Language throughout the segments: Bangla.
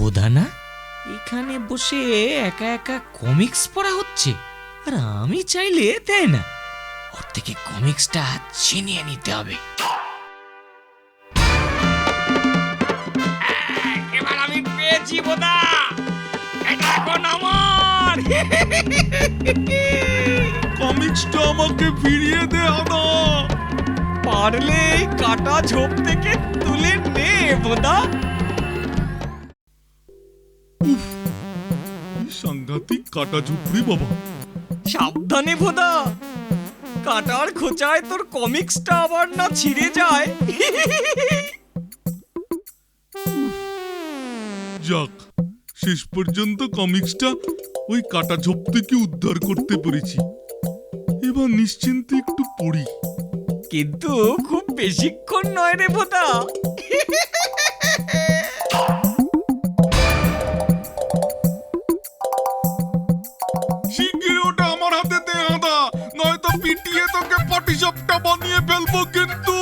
ভোদা না এখানে বসে একা একা কমিক্স পড়া হচ্ছে। আর আমি চাইলে দেয় না। ওর থেকে কমিক্সটা ছিনিয়ে নিতে হবে। এবার আমি পেয়েছি বোদা। এটা এখন আমার। কমিক্সটা আমাকে ফিরিয়ে দে পারলে কাটা ঝোপ থেকে তুলে নে বোদা। সাংঘাতিক কাটা ঝুপড়ি বাবা। সাবধানে ভোদা। কাটার খোঁচায় তোর কমিক্সটা আবার না ছিঁড়ে যায়। যাক শেষ পর্যন্ত কমিক্সটা ওই কাটা ঝোপ থেকে উদ্ধার করতে পেরেছি। এবার নিশ্চিন্তে একটু পড়ি। কিন্তু খুব বেশিক্ষণ নয় রে ভোদা। তোকে বানিয়ে ফেলব কিন্তু।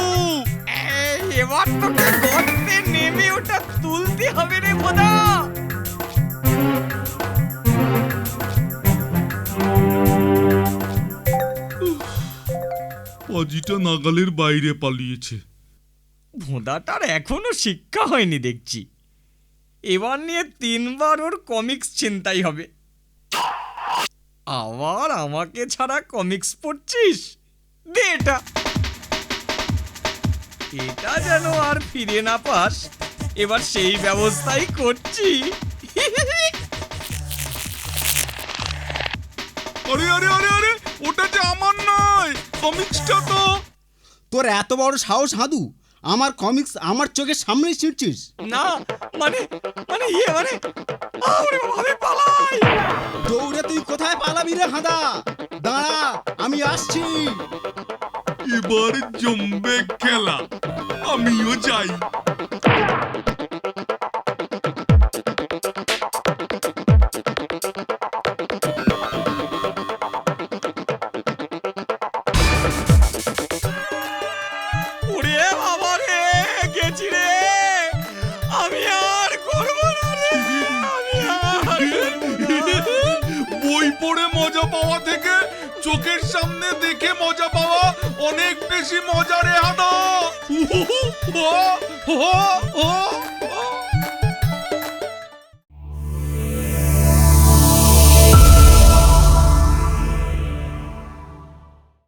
এই, এবার তোকে গর্তে নেমে ওটা তুলতে হবে রে ভোদা পাজিটা নাগালের বাইরে পালিয়েছে। ভোঁদাটার এখনও শিক্ষা হয়নি দেখছি। এবার নিয়ে তিনবার ওর কমিক্স চিন্তাই হবে। আবার আমাকে ছাড়া কমিক্স পড়ছিস? দে এটা এটা যেন আর ফিরে না পাস। এবার সেই ব্যবস্থাই করছি। আরে আরে আরে আরে ওটা যে আমার নয় কমিক্সটা তো। তোর এত বড় সাহস হাদু। আমার কমিক্স আমার চোখের সামনেই ছিঁড়ছিস। না মানে মানে ইয়ে মানে আরে আমি পালাই। দৌড়ে তুই কোথায় পালাবি রে হাদা? দাঁড়া আমি আসছি। এবার জমবে খেলা। আমিও যাই। মজা পাওয়া থেকে চোখের সামনে দেখে মজা পাওয়া অনেক বেশি মজা এ হাদা